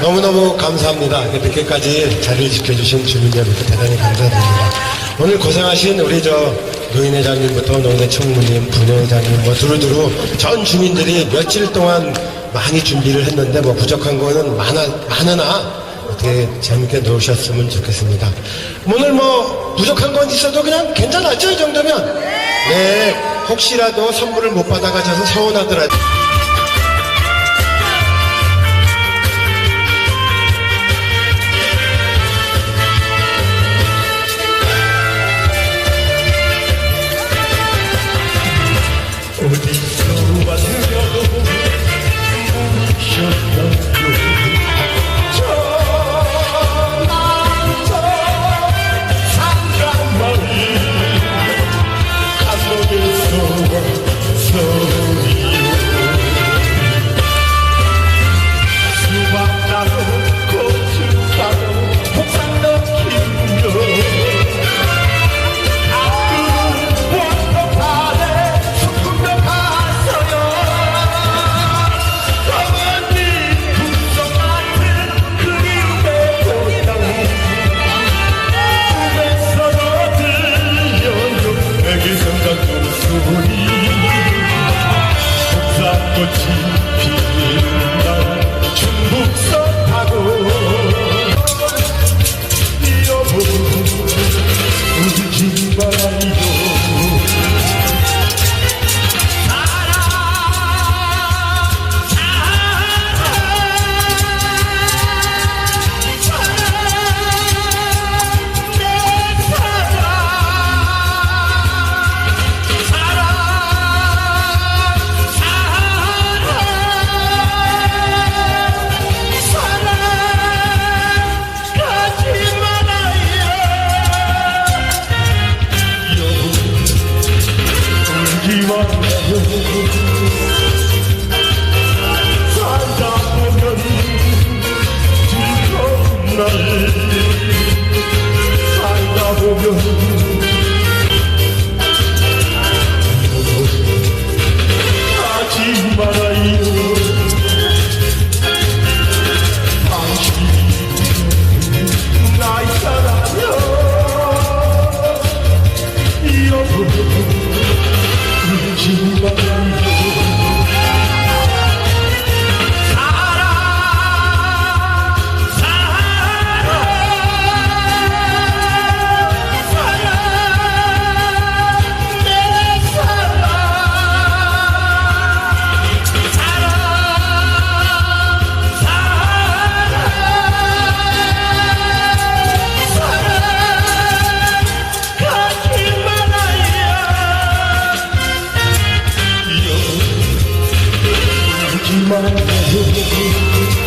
너무너무 감사합니다. 늦게까지 자리를 지켜주신 주민 여러분께 대단히 감사드립니다. 오늘 고생하신 우리 저 노인회장님부터 노인회 총무님, 부녀회장님, 뭐 두루두루 전 주민들이 며칠 동안 많이 준비를 했는데 뭐 부족한 거는 많아, 많으나 어떻게 재밌게 놀으셨으면 좋겠습니다. 오늘 뭐 부족한 건 있어도 그냥 괜찮았죠? 이 정도면? 네. 혹시라도 선물을 못 받아가셔서 서운하더라도 我知 my